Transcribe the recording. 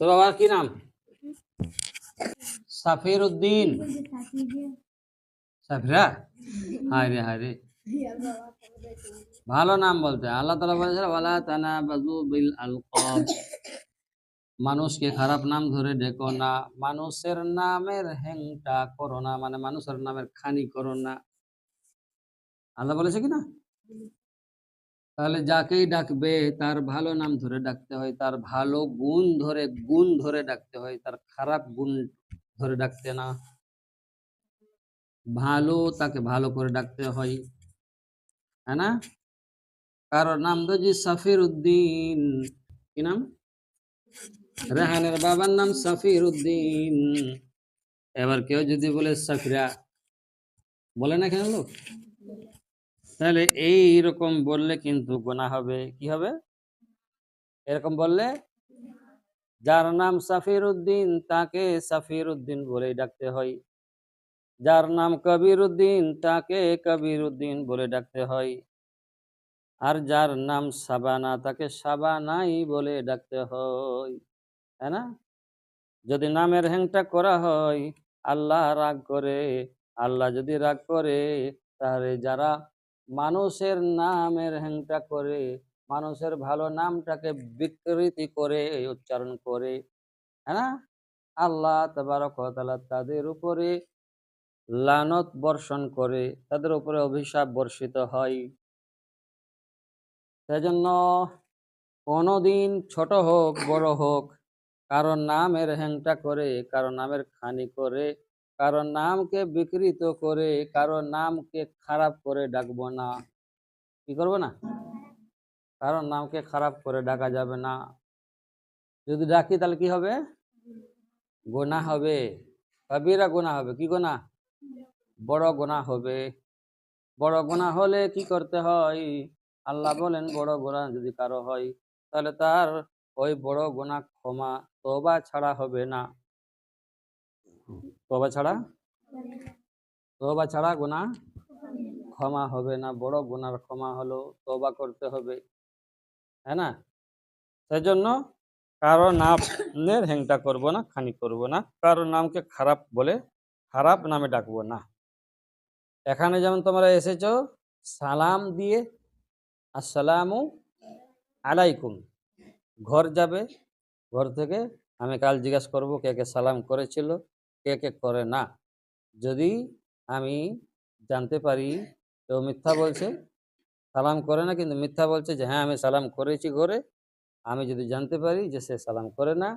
তোর বাবার কি নাম? সাফির উদ্দিন সাফিরা? হায় রে হায় রে। ভালো নাম বলতে। আল্লাহ তালা বলেছে ওয়ালা তানা বাজু বিল আলকাব মানুষকে খারাপ নাম ধরে ডেকো না। মানুষের নামের হ্যাংটা করো না। মানে মানুষের নামের খানি করো না। আল্লাহ বলেছে কি না? তাহলে যাকেই ডাকবে, তার ভালো নাম ধরে ডাকতে হয়, তার ভালো গুণ ধরে গুণ ধরে ডাকতে হয়, তার খারাপ গুণ ধরে ডাকতে না। ভালো তাকে ভালো করে ডাকতে হয় হ্যাঁ না? কারোর নাম তো জি সাফির উদ্দিন কি নাম? রেহানের বাবার নাম সাফির উদ্দিন এবার কেউ যদি বলে সাফিরা, বলে না কেন লোক? তাহলে এই রকম বললে কিন্তু গোনা হবে। কি হবে? এরকম বললে, যার নাম সাফির উদ্দিন তাকে সাফির উদ্দিন বলেই ডাকতে হয়। যার নাম কবির উদ্দিন তাকে কবির উদ্দিন বলে ডাকতে হয়। আর যার নাম সাবানা, তাকে সাবানাই বলে ডাকতে হয়। তাই না? যদি নামের হ্যাংটা করা হয়, আল্লাহ রাগ করে। আল্লাহ যদি রাগ করে, তাহলে যারা মানুষের নামের হ্যাংটা করে, মানুষের ভালো নামটাকে বিকৃতি করে, উচ্চারণ করে হ্যাঁ আল্লাহ ওয়া তাদের উপরে লানত বর্ষণ করে, তাদের উপরে অভিশাপ বর্ষিত হয়। সেজন্য কোনোদিন ছোট হোক, বড় হোক, কারও নামের হ্যাংটা করে, কারও নামের খানি করে কারও নামকে বিকৃত করে কারও নামকে খারাপ করে ডাকবো না। কি করব না? কারও নামকে খারাপ করে ডাকা যাবে না। যদি ডাকি তাহলে কি হবে? গোনা হবে। কবিরা গোনা হবে। কি গোনা? বড় গোনা হবে। বড় গোনা হলে কি করতে হয়? আল্লাহ বলেন, বড় গোনা যদি কারও হয়, তাহলে তার ওই বড় গোনা ক্ষমা তবা ছাড়া হবে না। তবা ছাড়া? তবা ছাড়া গোনা ক্ষমা হবে না, বড় গোনার ক্ষমা হলো তবা করতে হবে। হ্যাঁ না? সেই জন্য কারও নামের হ্যাংটা করব না, খানি করব না। কারও নামকে খারাপ বলে, খারাপ নামে ডাকবো না। এখানে যেমন তোমরা এসেছ, সালাম দিয়ে আসসালামু আলাইকুম। ঘর যাবে, ঘর থেকে, আমি কাল জিজ্ঞেস করব কে কে সালাম করেছিল। কে এক করে না? যদি আমি জানতে পারি কেউ মিথ্যা বলছে, সালাম করে না, কিন্তু মিথ্যা বলছে যে হ্যাঁ আমি সালাম করেছি ঘরে। আমি যদি জানতে পারি যে, সে সালাম করে না